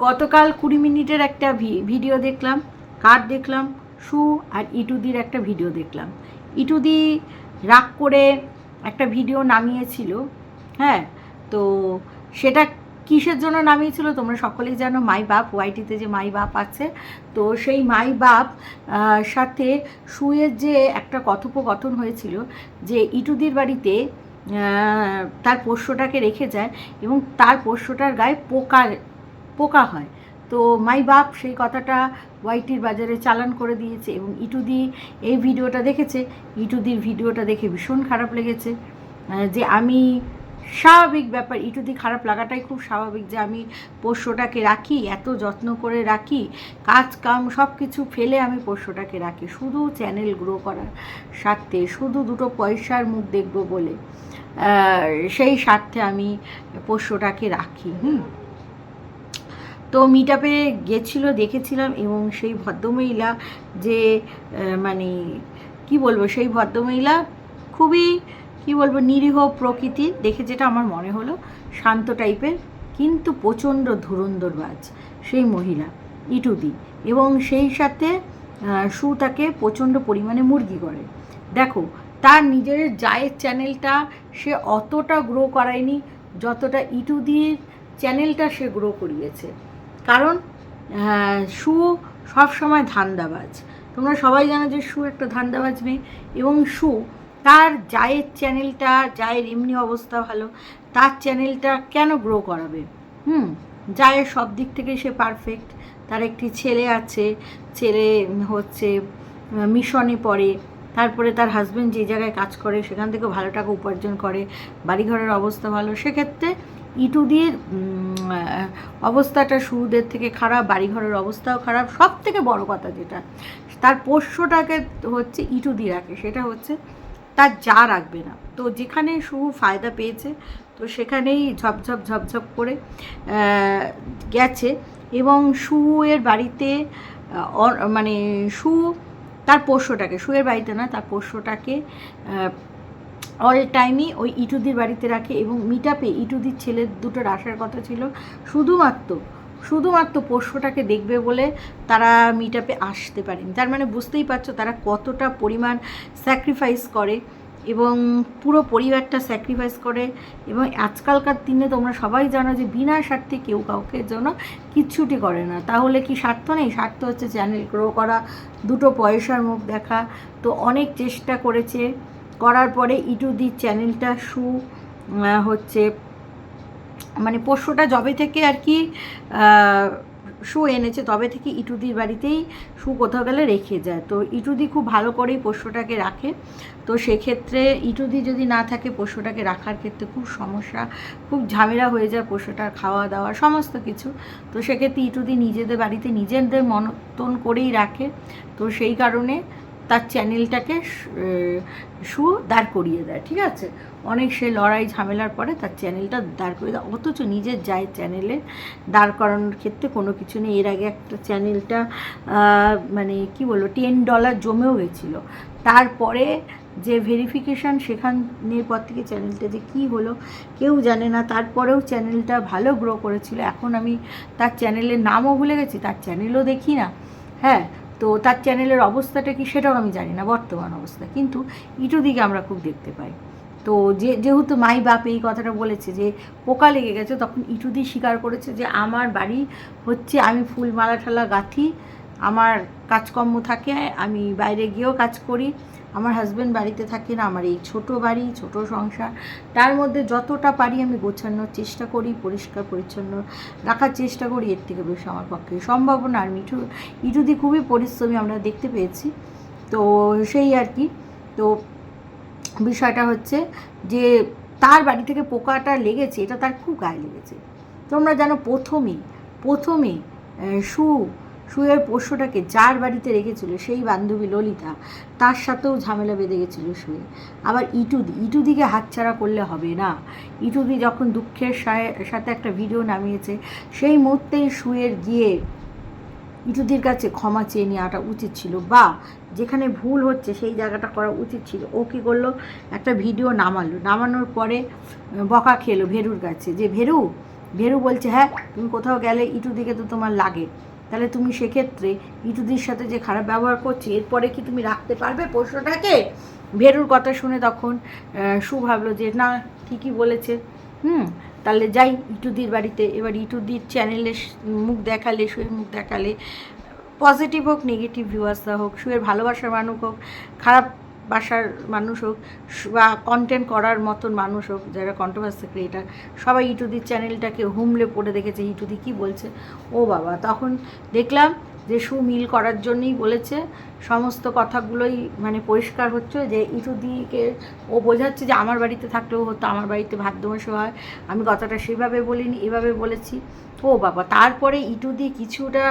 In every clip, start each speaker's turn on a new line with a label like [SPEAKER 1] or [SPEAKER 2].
[SPEAKER 1] গতকাল কুড়ি মিনিটের একটা ভিডিও দেখলাম কার দেখলাম, সু আর ইটুদির একটা ভিডিও দেখলাম। ইটুদি রাগ করে একটা ভিডিও নামিয়েছিল হ্যাঁ? তো সেটা কিসের জন্য নামিয়েছিল তোমরা সকলেই জানো, মাই বাপ, ওয়াইটিতে যে মাই বাপ আছে, তো সেই মাই বাপ সাথে সুয়ের যে একটা কথোপকথন হয়েছিল যে ইটুদির বাড়িতে তার পোষ্যটাকে রেখে যায় এবং তার পোষ্যটার গায়ে পোকা পোকা হয়। তো মাই বাপ সেই কথাটা ওয়াইটির বাজারে চালান করে দিয়েছে এবং ইটুদি এই ভিডিওটা দেখেছে। ইটুদির ভিডিওটা দেখে ভীষণ খারাপ লেগেছে। যে আমি স্বাভাবিক ব্যাপার ইটুদি খারাপ লাগাটাই খুব স্বাভাবিক যে আমি পোষ্যটাকে রাখি, এত যত্ন করে রাখি, কাজ কাম সব কিছু ফেলে আমি পোষ্যটাকে রাখি। শুধু চ্যানেল গ্রো করার স্বার্থে, শুধু দুটো পয়সার মুখ দেখব বলে সেই স্বার্থে আমি পোষ্যটাকে রাখি, হুম। তো মিট আপে গেছিল, দেখেছিলাম এবং সেই ভদ্রমহিলা যে মানে কি বলব, সেই ভদ্রমহিলা খুবই, কি বলব, নিরীহ প্রকৃতির দেখে যেটা আমার মনে হলো, শান্ত টাইপের কিন্তু প্রচণ্ড ধুরন্ধরবাজ সেই মহিলা, ইটুদি। এবং সেই সাথে সু তাকে প্রচণ্ড পরিমাণে মুরগি করে। দেখো, তার নিজের জায়ের চ্যানেলটা সে অতটা গ্রো করায়নি, যতটা ইটুদির চ্যানেলটা সে গ্রো করিয়েছে। কারণ সু সবসময় ধান্দাবাজ। তোমরা সবাই জানো যে সু একটা ধান্দাবাজ মেয়ে এবং সু তার জায়ের চ্যানেলটা, জায়ের এমনি অবস্থা ভালো, তার চ্যানেলটা কেন গ্রো করাবে? হুম, জায়ের সব দিক থেকে সে পারফেক্ট তার একটি ছেলে আছে, ছেলে হচ্ছে মিশনে পড়ে, তারপরে তার হাজব্যান্ড যে জায়গায় কাজ করে, সেখান থেকে ভালো টাকা উপার্জন করে, বাড়িঘরের অবস্থা ভালো, সেক্ষেত্রে উম, আহ, অবস্থাটা শুরুদের থেকে খারাপ বাড়িঘরের অবস্থাও খারাপ সব থেকে বড় কথা যেটা তার পোষ্যটাকে হচ্ছে ইটুদি রাখে সেটা হচ্ছে তার যা রাখবে না। তো যেখানে শুরু ফায়দা পেয়েছে তো সেখানেই ঝপঝপ ঝপঝপ করে গেছে এবং শুয়ের বাড়িতে মানে শু তার পোষ্যটাকে শুয়ের বাড়িতে না তার পোষ্যটাকে অল টাইমই ওই ইটুদির বাড়িতে রাখে এবং মিটাপে ইটুদির ছেলের দুটোর আসার কথা ছিল। শুধুমাত্র শুধুমাত্র পোষ্যটাকে দেখবে বলে তারা মিটাপে আসতে পারেনি। তার মানে বুঝতেই পারছ তারা কতটা পরিমাণ স্যাক্রিফাইস করে এবং পুরো পরিবারটা স্যাক্রিফাইস করে এবং আজকালকার দিনে তোমরা সবাই জানো যে বিনা স্বার্থে কেউ কাউকে জন্য কিচ্ছুটি করে না। তাহলে কি স্বার্থ নেই? স্বার্থ হচ্ছে চ্যানেল গ্রো করা, দুটো পয়সার মুখ দেখা। তো অনেক চেষ্টা করেছে করার পরে ইটুদির চ্যানেলটা শু হচ্ছে মানে পোষ্যটা যবে থেকে আর কি শু এনেছে তবে থেকে ইটুদির বাড়িতেই শু কোথাও গেলে রেখে যায়। তো ইটুদি খুব ভালো করেই পোষ্যটাকে রাখে। তো সেক্ষেত্রে ইটুদি যদি না থাকে পোষ্যটাকে রাখার ক্ষেত্রে খুব সমস্যা, খুব ঝামেলা হয়ে যায় পোষ্যটার খাওয়া দাওয়া, সমস্ত কিছু। তো সেক্ষেত্রে ইটুদি নিজেদের বাড়িতে নিজেদের মনতন করেই রাখে। তো সেই কারণে তার চ্যানেলটাকে সু দাঁড় করিয়ে দেয়, ঠিক আছে? অনেক সে লড়াই ঝামেলার পরে তার চ্যানেলটা দাঁড় করিয়ে দেয়, অথচ নিজের যায় চ্যানেলে দাঁড় করানোর ক্ষেত্রে কোনো কিছু নেই। এর আগে একটা চ্যানেলটা মানে কি বলব, টেন ডলার জমেও গেছিল। তারপরে যে ভেরিফিকেশান সেখানের পর থেকে চ্যানেলটা যে কী হলো, কেউ জানে না। তারপরেও চ্যানেলটা ভালো গ্রো করেছিল। এখন আমি তার চ্যানেলের নামও ভুলে গেছি, তার চ্যানেলও দেখি না। হ্যাঁ তো তার চ্যানেলের অবস্থাটা কি সেটাও আমি জানি না, বর্তমান অবস্থা। কিন্তু ইটো দিকে আমরা খুব দেখতে পাই। তো যে, যেহেতু মাই বাপ এই কথাটা বলেছে যে, পোকা লেগে গেছে, তখন ইটুদি স্বীকার করেছে যে, আমার বাড়ি হচ্ছে আমি ফুল মালা ঠালা গাঁথি আমার কাজকর্ম থাকে আমি বাইরে গিয়েও কাজ করি। আমার হাজব্যান্ড বাড়িতে থাকে না আমার এই ছোট বাড়ি ছোট সংসার। তার মধ্যে যতটা পারি আমি গোছানোর চেষ্টা করি পরিষ্কার পরিচ্ছন্ন রাখার চেষ্টা করি এর থেকে বেশি আমার পক্ষে সম্ভব না। আর মিঠু ইটুদি খুবই পরিশ্রমী আমরা দেখতে পেয়েছি। তো সেই আর কি। তো বিষয়টা হচ্ছে যে তার বাড়ি থেকে পোকাটা লেগেছে এটা তার খুব গায়ে লেগেছে। তোমরা জানো প্রথমেই প্রথমে আহ, সুয়ের পোষ্যটাকে যার বাড়িতে রেখেছিল সেই বান্ধবী ললিতা, তার সাথেও ঝামেলা বেঁধে গেছিল শুয়ে আবার ইটুদি, ইটুদিকে হাতছাড়া করলে হবে না। ইটুদি যখন দুঃখের সাথে একটা ভিডিও নামিয়েছে, সেই মুহূর্তেই শুয়ের গিয়ে ইটুদির কাছে ক্ষমা চেয়ে নেওয়াটা উচিত ছিল। বা, যেখানে ভুল হচ্ছে সেই জায়গাটা করা উচিত ছিল। ও কী করল? একটা ভিডিও নামালো। নামানোর পরে বকা খেলো ভেরুর কাছে যে, ভেরু ভেরু বলছে হ্যাঁ তুমি কোথাও গেলে ইটু দিকে তো তোমার লাগে। তাহলে তুমি সেক্ষেত্রে ইটুদির সাথে যে খারাপ ব্যবহার করছে, এরপরে কি তুমি রাখতে পারবে পোষ্যটাকে ভেরুর কথা শুনে তখন সু ভাবলো যে, না, ঠিকই বলেছে। হুম, তাহলে যাই ইটুদির বাড়িতে। এবার ইটুদির চ্যানেলে মুখ দেখালে শুয়ের মুখ দেখালে পজিটিভ হোক নেগেটিভ ভিউয়ার্সরা হোক শুয়ের ভালোবাসার মানুষ হোক, খারাপ বাসার মানুষ হোক, বা কন্টেন্ট করার মতন মানুষ হোক, যারা কন্ট্রোভার্সি ক্রিয়েটার সবাই ইটুদির চ্যানেলটাকে হুমলে পড়ে দেখেছে ইটুদি কী বলছে? ও বাবা, তখন দেখলাম যে সুমিল করার জন্যই বলেছে, সমস্ত কথাগুলোই মানে পরিষ্কার হচ্ছে যে ইটুদিকে ও বোঝাচ্ছে যে আমার বাড়িতে থাকলেও হতো আমার বাড়িতে দোষও হয়। আমি কথাটা সেভাবে বলিনি, এভাবে বলেছি। ও বাবা, তারপরে ইটুদি কিছুটা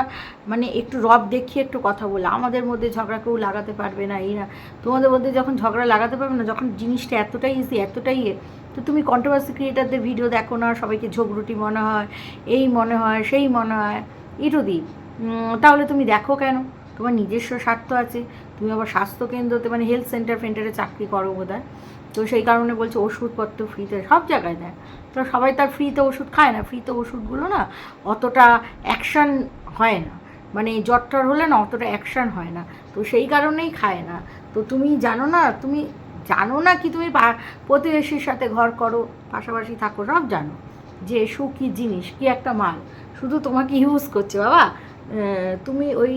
[SPEAKER 1] মানে একটু রব দেখিয়ে একটু কথা বলে, আমাদের মধ্যে ঝগড়া কেউ লাগাতে পারবে না, এই না। তোমাদের মধ্যে যখন ঝগড়া লাগাতে পারবে না, যখন জিনিসটা এতটাই ইজি এতটাই ইয়ে তো তুমি কন্ট্রোভার্সি ক্রিয়েটারদের ভিডিও দেখো না, সবাইকে ঝগড়ুটি মনে হয়, এই মনে হয়, সেই মনে হয়। ইটুদি তাহলে তুমি দেখো কেন? তোমার নিজস্ব স্বার্থ আছে। তুমি আবার স্বাস্থ্যকেন্দ্রতে মানে হেলথ সেন্টার ফেন্টারে চাকরি করো বোধ তো সেই কারণে বলছে ওষুধপত্র ফ্রিতে সব জায়গায় দেয়। তো সবাই তার ফ্রিতে ওষুধ খায় না। ফ্রিতে ওষুধগুলো না অতটা অ্যাকশান হয় না। মানে জ্বরটার হলে না অতটা অ্যাকশান হয় না। তো সেই কারণেই খায় না। তো তুমি জানো না, তুমি জানো না কি তুমি প্রতিবেশীর সাথে ঘর করো, পাশাপাশি থাকো, সব জানো। যে সু কী জিনিস, কি একটা মাল। শুধু তোমাকে ইউজ করছে বাবা। তুমি ওই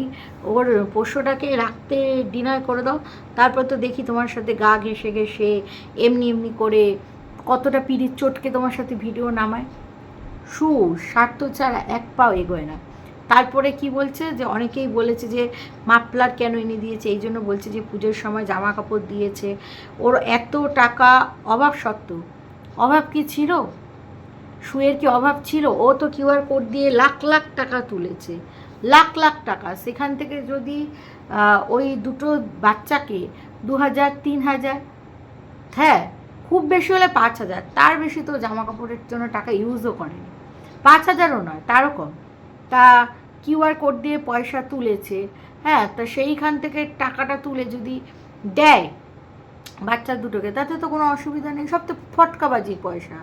[SPEAKER 1] ওর পোষ্যটাকে রাখতে ডিনার করে দাও, তারপর তো দেখি তোমার সাথে গা ঘেসে ঘেসে এমনি এমনি করে কতটা পিড়ির চটকে তোমার সাথে ভিডিও নামায়। সু, স্বার্থ ছাড়া এক পাও এগোয় না। তারপরে কি বলছে যে অনেকেই বলেছে যে মাপলার কেন এনে দিয়েছে, এই জন্য বলছে যে পুজোর সময় জামা কাপড় দিয়েছে। ওর এত টাকা অভাব সত্ত্বেও, অভাব কি ছিল? শুয়ের কি অভাব ছিল? ও তো কিউআর কোড দিয়ে লাখ লাখ টাকা তুলেছে। লাখ লাখ টাকা। সেখান থেকে যদি ওই দুটো বাচ্চাকে দু হাজার, তিন হাজার হ্যাঁ খুব বেশি হলে পাঁচ হাজার। তার বেশি তো জামা কাপড়ের জন্য টাকা ইউজও করেনি। পাঁচ হাজারও নয়, তারও কম। তা কিউআর কোড দিয়ে পয়সা তুলেছে হ্যাঁ তা সেইখান থেকে টাকাটা তুলে যদি দেয় বাচ্চা দুটোকে, তাতে তো কোনো অসুবিধা নেই। সব তো ফটকাবাজি পয়সা।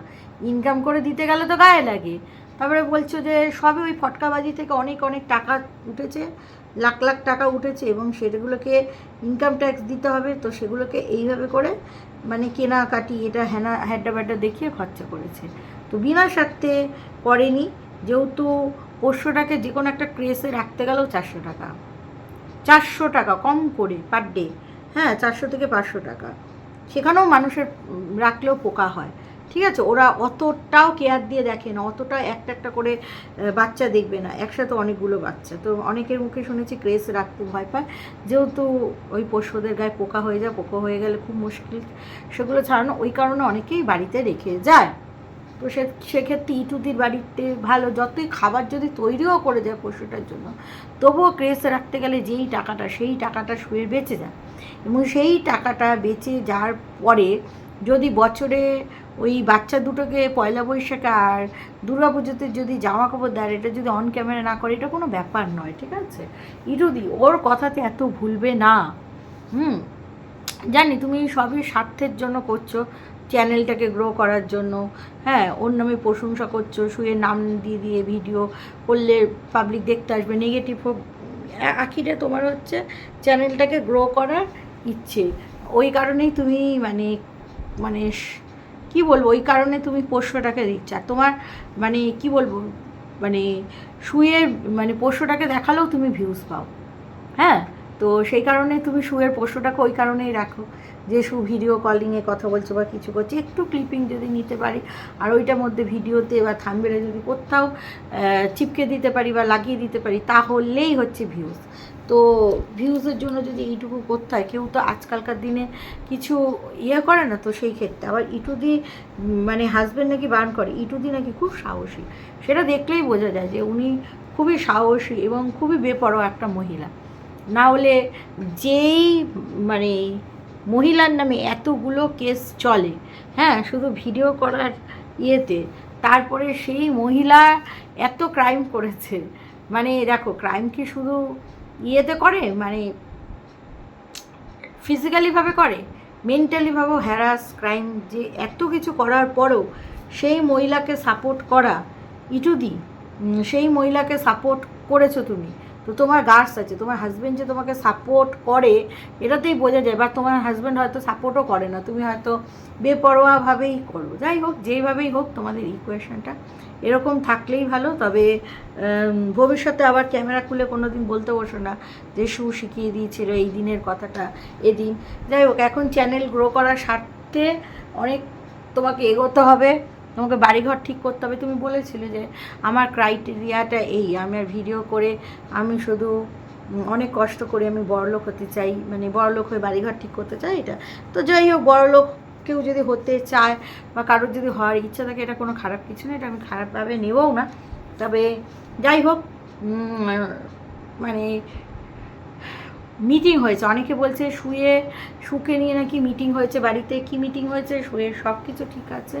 [SPEAKER 1] ইনকাম করে দিতে গেলে তো গায়ে লাগে। তারপরে বলছো যে সবে ওই ফটকাবাজি থেকে অনেক অনেক টাকা উঠেছে, লাখ লাখ টাকা উঠেছে এবং সেগুলোকে ইনকাম ট্যাক্স দিতে হবে, তো সেগুলোকে এইভাবে করে মানে কেনাকাটি, এটা হ্যানা হ্যাড্ডা ব্যাড্ডা দেখিয়ে খরচা করেছে। তো বিনা স্বার্থে করেনি, যেহেতু পোষ্যটাকে যে কোনো একটা ক্রেসে রাখতে গেলেও চারশো টাকা। চারশো টাকা কম করে পার ডে হ্যাঁ চারশো থেকে পাঁচশো টাকা। সেখানেও মানুষের রাখলেও পোকা হয়। ঠিক আছে? ওরা অতটাও কেয়ার দিয়ে দেখে না, অতটা একটা একটা করে বাচ্চা দেখবে না। একসাথে অনেকগুলো বাচ্চা। তো অনেকের মুখে শুনেছি ক্রেস রাখতে ভয় পায়। যেহেতু ওই পশুদের গায়ে পোকা হয়ে যায়, পোকা হয়ে গেলে খুব মুশকিল সেগুলো ছাড়ানো। ওই কারণে অনেকেই বাড়িতে রেখে যায়। তো সে, সেক্ষেত্রে ইটুদির বাড়িতে ভালো, যতই খাবার যদি তৈরিও করে দেয় পশুটার জন্য, তবুও ক্রেস রাখতে গেলে যেই টাকাটা, সেই টাকাটা শুয়ে বেঁচে যায়। এবং সেই টাকাটা বেঁচে যাওয়ার পরে যদি বছরে ওই বাচ্চা দুটোকে পয়লা বৈশাখে আর দুর্গা পুজোতে যদি জামা কাপড় দেয় এটা যদি অন ক্যামেরা না করে, এটা কোনো ব্যাপার নয়, ঠিক আছে? ইটুদি ওর কথাতে এত ভুলবে না। হুম? জানি তুমি সবই স্বার্থের জন্য করছ, চ্যানেলটাকে গ্রো করার জন্য। হ্যাঁ ওর নামে প্রশংসা করছ, শুয়ে নাম দিয়ে দিয়ে ভিডিও করলে পাবলিক দেখতে আসবে নেগেটিভ হোক। আখিরে তোমার হচ্ছে চ্যানেলটাকে গ্রো করার ইচ্ছে। ওই কারণেই তুমি মানে মানে কি বলব? ওই কারণে তুমি পোষ্যটাকে দিচ্ছ। আর তোমার মানে কি বলব? মানে শুয়ে মানে পোষ্যটাকে দেখালেও তুমি ভিউজ পাও। হ্যাঁ? তো সেই কারণে তুমি শুয়ের পোষ্যটাকে ওই কারণেই রাখো। যে শু ভিডিও কলিংয়ে কথা বলছো বা কিছু করছে, একটু ক্লিপিং যদি নিতে পারি, আর ওইটার মধ্যে ভিডিওতে বা থামবেলে যদি কোথাও চিপকে দিতে পারি বা লাগিয়ে দিতে পারি, তাহলেই হচ্ছে ভিউজ তো ভিউজের জন্য যদি এইটুকু করতে হয়, কেউ তো আজকালকার দিনে কিছু ইয়ে করে না তো সেই ক্ষেত্রে। আবার ইটুদি মানে হাজব্যান্ড নাকি বার্ন করে ইটুদি নাকি খুব সাহসী। সেটা দেখলেই বোঝা যায় যে উনি খুবই সাহসী এবং খুবই বেপরোয়া একটা মহিলা। না হলে যেই মানে মহিলার নামে এতগুলো কেস চলে হ্যাঁ শুধু ভিডিও করার ইয়েতে, তারপরে সেই মহিলা এত ক্রাইম করেছে। মানে দেখো ক্রাইম কি শুধু ইয়েতে করে মানে ফিজিক্যালিভাবে করে মেন্টালিভাবেও হ্যারাস ক্রাইম যে এত কিছু করার পরেও সেই মহিলাকে সাপোর্ট করা, ইটুদি সেই মহিলাকে সাপোর্ট করেছ তুমি। তো তোমার গার্ডস আছে, তোমার হাজব্যান্ড যে তোমাকে সাপোর্ট করে, এটাতেই বোঝা যায়। বা তোমার হাজব্যান্ড হয়তো সাপোর্টও করে না, তুমি হয়তো বেপরোয়াভাবেই করো যাই হোক, যেইভাবেই হোক, তোমাদের ইকুয়েশনটা এরকম থাকলেই ভালো। তবে ভবিষ্যতে আবার ক্যামেরা খুলে কোনো দিন বলতে বসো না যে সু শিখিয়ে দিয়েছিল এই দিনের কথাটা এদিন। যাই হোক, এখন চ্যানেল গ্রো করার স্বার্থে অনেক তোমাকে এগোতে হবে। তোমাকে বাড়িঘর ঠিক করতে হবে। তুমি বলেছিলে যে আমার ক্রাইটেরিয়াটা এই আমার ভিডিও করে আমি শুধু অনেক কষ্ট করে আমি বড়লোক হতে চাই মানে বড়লোক হয়ে বাড়িঘর ঠিক করতে চাই এটা। তো যাই হোক, বড়লোক কেউ যদি হতে চায় বা কারোর যদি হওয়ার ইচ্ছা থাকে, এটা কোনো খারাপ কিছু না, এটা আমি খারাপভাবে নেবও না। তবে যাই হোক মানে মিটিং হয়েছে। অনেকে বলছে শুয়ে, শুকে নিয়ে নাকি মিটিং হয়েছে বাড়িতে। কি মিটিং হয়েছে? শুয়ে সব কিছু ঠিক আছে।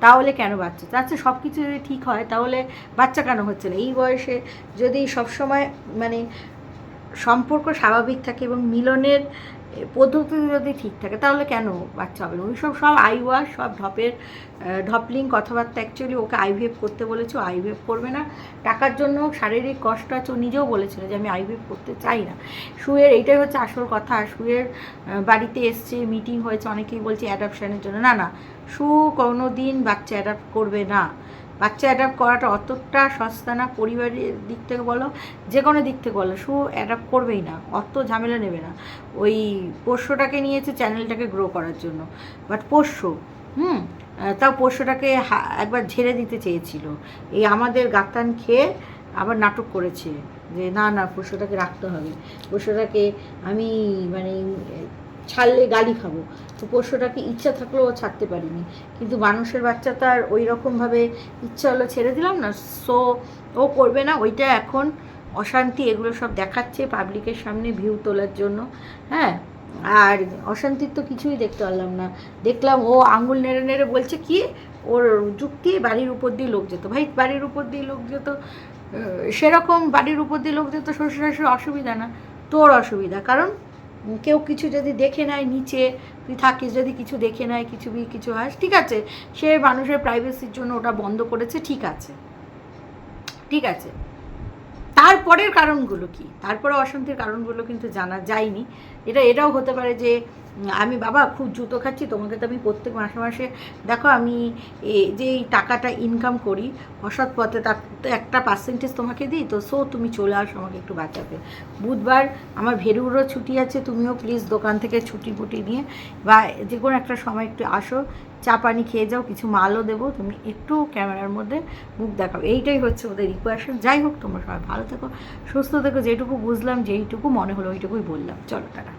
[SPEAKER 1] তাহলে কেন বাচ্চা? আচ্ছা সব কিছু যদি ঠিক হয়, তাহলে বাচ্চা কেন হচ্ছে না? এই বয়সে যদি সবসময় মানে সম্পর্ক স্বাভাবিক থাকে এবং মিলনের পদ্ধতি যদি ঠিক থাকে, তাহলে কেন বাচ্চা হবে? না ওইসব সব আইওয়াশ সব ঢপের ঢপলিং কথাবার্তা অ্যাকচুয়ালি ওকে আইভিএফ করতে বলেছে আইভিএফ করবে না। টাকার জন্য শারীরিক কষ্ট আছে, ও নিজেও বলেছিল যে আমি আইভিএফ করতে চাই না। শুয়ের এইটাই হচ্ছে আসল কথা। শুয়ের বাড়িতে এসছে মিটিং হয়েছে, অনেকেই বলছে অ্যাডাপশানের জন্য। না না, সু কোনো দিন বাচ্চা অ্যাডাপ্ট করবে না। বাচ্চা অ্যাডাপ্ট করাটা অতটা সস্তা না, পরিবারের দিক থেকে বলো, যে কোনো দিক থেকে বলো, সু অ্যাডাপ্ট করবেই না, অত ঝামেলা নেবে না। ওই পোষ্যটাকে নিয়েছে চ্যানেলটাকে গ্রো করার জন্য। বাট পোষ্য, হুম? তাও পোষ্যটাকে একবার ঝেড়ে দিতে চেয়েছিল। এই আমাদের গাতান খেয়ে আবার নাটক করেছে যে, না না, পোষ্যটাকে রাখতে হবে। পোষ্যটাকে আমি মানে ছাড়লে গালি খাব। তো পোষ্যটাকে ইচ্ছা থাকলেও ছাড়তে পারিনি। কিন্তু মানুষের বাচ্চা তো আর ওই রকমভাবে ইচ্ছা হলো ছেড়ে দিলাম না। সো ও করবে না, ওইটা এখন অশান্তি, এগুলো সব দেখাচ্ছে পাবলিকের সামনে ভিউ তোলার জন্য। হ্যাঁ আর অশান্তির তো কিছুই দেখতে পারলাম না। দেখলাম ও আঙুল নেড়ে নেড়ে বলছে, কি? ওর যুক্তি বাড়ির উপর দিয়ে লোক যেত। ভাই, বাড়ির উপর দিয়ে লোক যেত সেরকম বাড়ির উপর দিয়ে লোক যেত শ্বশুর শাশুড়ি অসুবিধা না। তোর অসুবিধা, কারণ কেউ কিছু যদি দেখে নেয় নিচে, তুই থাকিস যদি কিছু দেখে নেয়, কিছু বি, কিছু হয় ঠিক আছে? সে মানুষের প্রাইভেসির জন্য ওটা বন্ধ করেছে, ঠিক আছে। ঠিক আছে। তারপরের কারণগুলো কি? তারপরে অশান্তির কারণগুলো কিন্তু জানা যায়নি। এটা, এটাও হতে পারে যে আমি, বাবা, খুব জুতো খাচ্ছি, তোমাকে তো আমি প্রত্যেক মাসে মাসে, দেখো, আমি যে এই টাকাটা ইনকাম করি অসৎ পথে তার তো একটা পার্সেন্টেজ তোমাকে দিই, তো সো তুমি চলে আসো, আমাকে একটু বাঁচাতে বুধবার আমার ভেরুরও ছুটি আছে, তুমিও প্লিজ দোকান থেকে ছুটি ফুটি নিয়ে, বা যে কোনো একটা সময় একটু আসো, চা পানি খেয়ে যাও, কিছু মালও দেবো, তুমি একটু ক্যামেরার মধ্যে মুখ দেখাও। এইটাই হচ্ছে ওদের রিকোয়েশন যাই হোক, তোমরা সবাই ভালো থেকো, সুস্থ থেকো, যেটুকু বুঝলাম, যেইটুকু মনে হলো, ওইটুকুই বললাম। চলো, টাটা।